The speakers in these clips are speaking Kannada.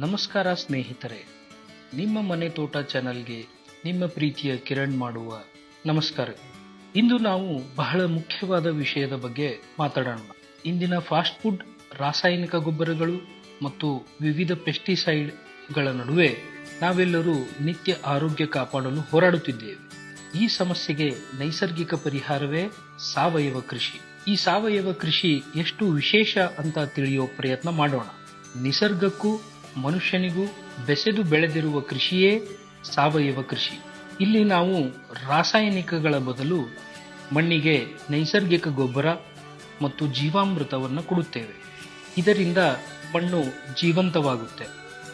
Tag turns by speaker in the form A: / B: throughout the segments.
A: ನಮಸ್ಕಾರ ಸ್ನೇಹಿತರೆ. ನಿಮ್ಮ ಮನೆ ತೋಟ ಚಾನಲ್ಗೆ ನಿಮ್ಮ ಪ್ರೀತಿಯ ಕಿರಣ್ ಮಾಡುವ ನಮಸ್ಕಾರ. ಇಂದು ನಾವು ಬಹಳ ಮುಖ್ಯವಾದ ವಿಷಯದ ಬಗ್ಗೆ ಮಾತಾಡೋಣ. ಇಂದಿನ ಫಾಸ್ಟ್ ಫುಡ್, ರಾಸಾಯನಿಕ ಗೊಬ್ಬರಗಳು ಮತ್ತು ವಿವಿಧ ಪೆಸ್ಟಿಸೈಡ್ಗಳ ನಡುವೆ ನಾವೆಲ್ಲರೂ ನಿತ್ಯ ಆರೋಗ್ಯ ಕಾಪಾಡಲು ಹೋರಾಡುತ್ತಿದ್ದೇವೆ. ಈ ಸಮಸ್ಯೆಗೆ ನೈಸರ್ಗಿಕ ಪರಿಹಾರವೇ ಸಾವಯವ ಕೃಷಿ. ಈ ಸಾವಯವ ಕೃಷಿ ಎಷ್ಟು ವಿಶೇಷ ಅಂತ ತಿಳಿಯೋ ಪ್ರಯತ್ನ ಮಾಡೋಣ. ನಿಸರ್ಗಕ್ಕೂ ಮನುಷ್ಯನಿಗೂ ಬೆಸೆದು ಬೆಳೆದಿರುವ ಕೃಷಿಯೇ ಸಾವಯವ ಕೃಷಿ. ಇಲ್ಲಿ ನಾವು ರಾಸಾಯನಿಕಗಳ ಬದಲು ಮಣ್ಣಿಗೆ ನೈಸರ್ಗಿಕ ಗೊಬ್ಬರ ಮತ್ತು ಜೀವಾಮೃತವನ್ನು ಕೊಡುತ್ತೇವೆ. ಇದರಿಂದ ಮಣ್ಣು ಜೀವಂತವಾಗುತ್ತೆ.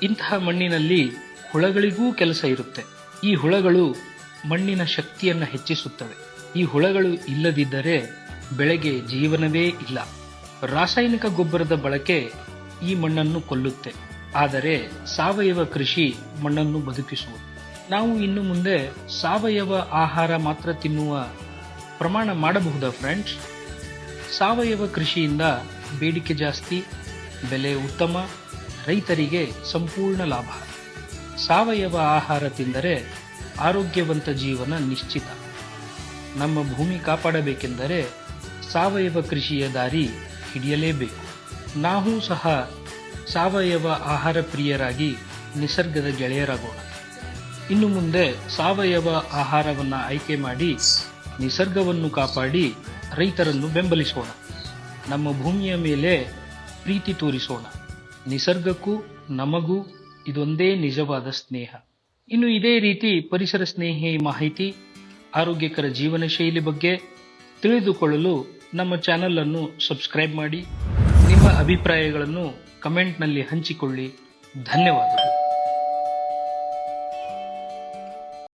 A: ಇಂತಹ ಮಣ್ಣಿನಲ್ಲಿ ಹುಳಗಳಿಗೂ ಕೆಲಸ ಇರುತ್ತೆ. ಈ ಹುಳಗಳು ಮಣ್ಣಿನ ಶಕ್ತಿಯನ್ನು ಹೆಚ್ಚಿಸುತ್ತವೆ. ಈ ಹುಳಗಳು ಇಲ್ಲದಿದ್ದರೆ ಬೆಳೆಗೆ ಜೀವನವೇ ಇಲ್ಲ. ರಾಸಾಯನಿಕ ಗೊಬ್ಬರದ ಬಳಕೆ ಈ ಮಣ್ಣನ್ನು ಕೊಲ್ಲುತ್ತೆ. ಆದರೆ ಸಾವಯವ ಕೃಷಿ ಮಣ್ಣನ್ನು ಬದುಕಿಸುವುದು. ನಾವು ಇನ್ನು ಮುಂದೆ ಸಾವಯವ ಆಹಾರ ಮಾತ್ರ ತಿನ್ನುವ ಪ್ರಮಾಣ ಮಾಡಬಹುದಾ ಫ್ರೆಂಡ್ಸ್ ಸಾವಯವ ಕೃಷಿಯಿಂದ ಬೇಡಿಕೆ ಜಾಸ್ತಿ, ಬೆಲೆ ಉತ್ತಮ, ರೈತರಿಗೆ ಸಂಪೂರ್ಣ ಲಾಭ. ಸಾವಯವ ಆಹಾರ ತಿಂದರೆ ಆರೋಗ್ಯವಂತ ಜೀವನ ನಿಶ್ಚಿತ. ನಮ್ಮ ಭೂಮಿ ಕಾಪಾಡಬೇಕೆಂದರೆ ಸಾವಯವ ಕೃಷಿಯ ದಾರಿ ಹಿಡಿಯಲೇಬೇಕು. ನಾವು ಸಹ ಸಾವಯವ ಆಹಾರ ಪ್ರಿಯರಾಗಿ ನಿಸರ್ಗದ ಗೆಳೆಯರಾಗೋಣ. ಇನ್ನು ಮುಂದೆ ಸಾವಯವ ಆಹಾರವನ್ನು ಆಯ್ಕೆ ಮಾಡಿ ನಿಸರ್ಗವನ್ನು ಕಾಪಾಡಿ ರೈತರನ್ನು ಬೆಂಬಲಿಸೋಣ. ನಮ್ಮ ಭೂಮಿಯ ಮೇಲೆ ಪ್ರೀತಿ ತೋರಿಸೋಣ. ನಿಸರ್ಗಕ್ಕೂ ನಮಗೂ ಇದೊಂದೇ ನಿಜವಾದ ಸ್ನೇಹ. ಇನ್ನು ಇದೇ ರೀತಿ ಪರಿಸರ ಸ್ನೇಹಿ ಮಾಹಿತಿ, ಆರೋಗ್ಯಕರ ಜೀವನ ಶೈಲಿ ಬಗ್ಗೆ ತಿಳಿದುಕೊಳ್ಳಲು ನಮ್ಮ ಚಾನಲನ್ನು ಸಬ್ಸ್ಕ್ರೈಬ್ ಮಾಡಿ. ಅಭಿಪ್ರಾಯಗಳನ್ನು ಕಮೆಂಟ್ನಲ್ಲಿ ಹಂಚಿಕೊಳ್ಳಿ. ಧನ್ಯವಾದಗಳು.